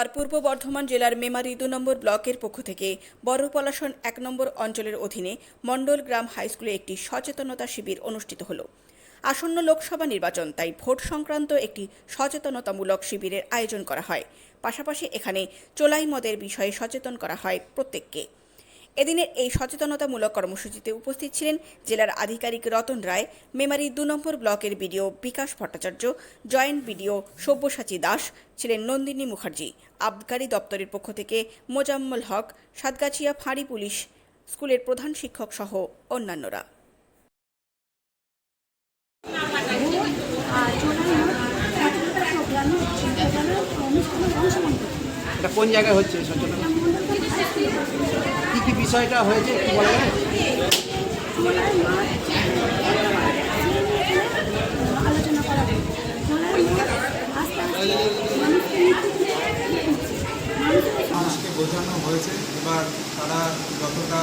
আর পূর্ব বর্ধমান জেলার মেমারি দু নম্বর ব্লকের পক্ষ থেকে বড় পলাশন এক নম্বর অঞ্চলের অধীনে মণ্ডল গ্রাম হাইস্কুলে একটি সচেতনতা শিবির অনুষ্ঠিত হল। আসন্ন লোকসভা নির্বাচন, তাই ভোট সংক্রান্ত একটি সচেতনতামূলক শিবিরের আয়োজন করা হয়। পাশাপাশি এখানে চোলাই মদের বিষয়ে সচেতন করা হয় প্রত্যেককে। এদিনের এই সচেতনতামূলক কর্মসূচিতে উপস্থিত ছিলেন জেলার আধিকারিক রতন রায়, মেমারি দু নম্বর ব্লকের BDO Bikash Bhattacharya, joint BDO Sabyasachi Das, ছিলেন নন্দিনী মুখার্জি, আবগারি দপ্তরের পক্ষ থেকে মোজাম্মল হক, সাতগাছিয়া ফাঁড়ি পুলিশ, স্কুলের প্রধান শিক্ষক সহ অন্যান্যরা আর চোলাই সচেতনতা প্রোগ্রামে প্রোগ্রামে অনুষ্ঠানে অংশগ্রহণ করছি এটা কোন জায়গায় হচ্ছে? সচেতন কি কি বিষয়টা হয়েছে একটু বলা বোঝানো হয়েছে। এবার তারা যতটা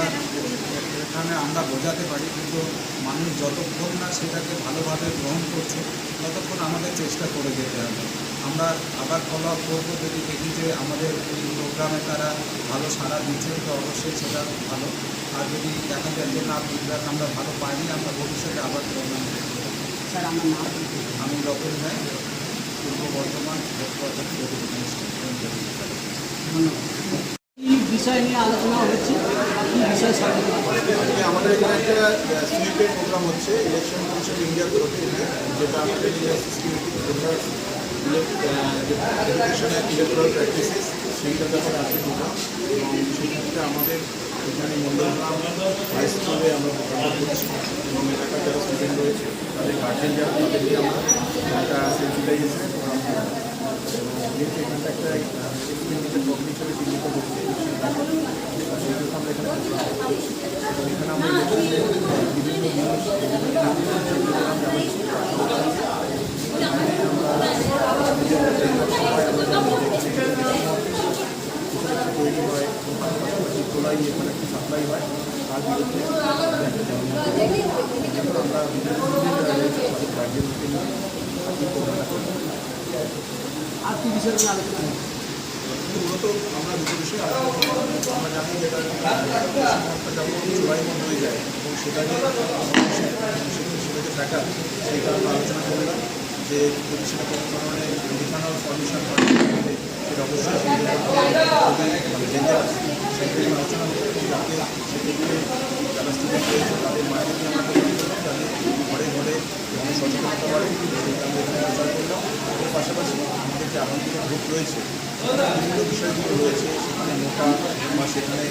এখানে আমরা বোঝাতে পারি, কিন্তু মানুষ যতক্ষণ না সেটাকে ভালোভাবে গ্রহণ করছে, ততক্ষণ আমাদের চেষ্টা করে যেতে হবে। আমরা আবার ফলো আপ করব যদি দেখি যে আমাদের এই প্রোগ্রামে তারা ভালো সাড়া দিচ্ছে তো অবশ্যই সেটা ভালো। আর যদি দেখা যায় যে না ফিডব্যাক আমরা ভালো পাইনি আমরা ভবিষ্যতে আবার প্রোগ্রাম করব স্যার আমার নাম আমি রতন রায় পূর্ব বর্ধমান কি বিষয় নিয়ে আলোচনা হচ্ছে আমাদের এখানে একটা সিনেটের প্রোগ্রাম হচ্ছে ইলেকশন কমিশন ইন্ডিয়ার তরফে যেটা আমাদের security voter education electoral practices সেইটার ব্যাপারে আছে আমাদের এখানে মন্ডলগ্রাম হাই স্কুলে আমরা এবং এলাকার যারা স্টুডেন্ট রয়েছে, তাদের গার্জেন যারা, তাদেরকে আমরা একটা করি এখানটা একটা এক্সপেরিমেন্টের প্রবলেম হিসেবে চিহ্নিত আমরা এখানে আমরা ইলেকশনের বিভিন্ন নিউজ বিভিন্ন ধারণা যেগুলো আমরা হচ্ছে এখানে আমরা সবাই আমরা দেখছি তৈরি হয় এবং তার তোলাই এখানে একটা সাপ্লাই হয় তার বিরুদ্ধে আমরা গার্জেনকে নিয়ে আর কি বিষয় আলোচনা মূলত আমরা দুটো বিষয়ে আলোচনা আমরা জানি যেটা বন্ধ হয়ে যায় এবং সেটাকে সেটাকে দেখা সেইটা আমরা আলোচনা করলাম যে যদি সেটা কোনো ধরনের পারমিশন হয় সেটা অবশ্যই সেই স্টুডেন্ট রয়েছে তাদের করলাম যাতে ঘরে ঘরে যেমন সচেতনতা রয়েছে বিভিন্ন বিষয়গুলো রয়েছে সেখানে মোটা বা সেখানে